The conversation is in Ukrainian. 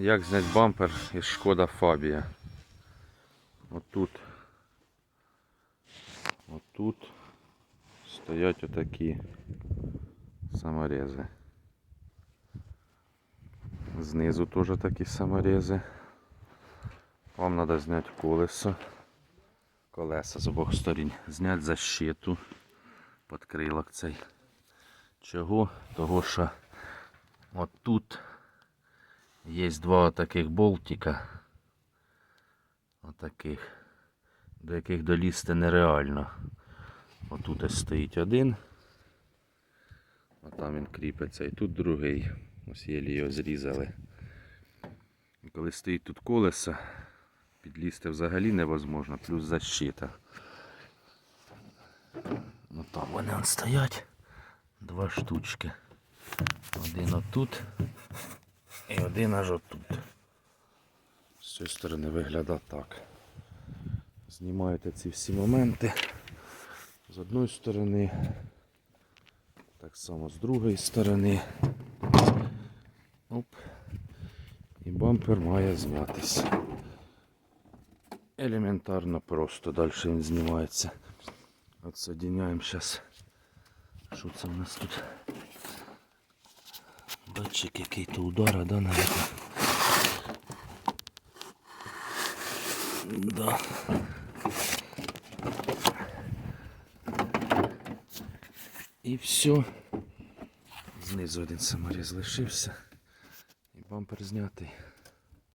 Як зняти бампер із Шкода Фабія? Отут. Отут стоять отакі саморези. Знизу теж такі саморези. Вам треба зняти колесо. Колеса з обох сторін. Зняти защиту. Подкрилок цей. Чого? Того що отут є два таких болтика. Отаких. До яких долізти нереально. Отут ось стоїть один. А там він кріпиться. І тут другий. Ось єлі його зрізали. І коли стоїть тут колесо, підлізти взагалі невозможно, плюс защита. Ну там вони стоять. Два штучки. Один отут і один аж отут. З цієї сторони виглядає так. Знімаєте ці всі моменти. З одної сторони, так само з другої сторони. Оп. І бампер має знятися. Елементарно просто, далі він знімається. Отсоединяємо зараз. Що це у нас тут? Датчик який-то удара, да, навіть? Да. І все. Знизу один саморіз лишився. І бампер знятий.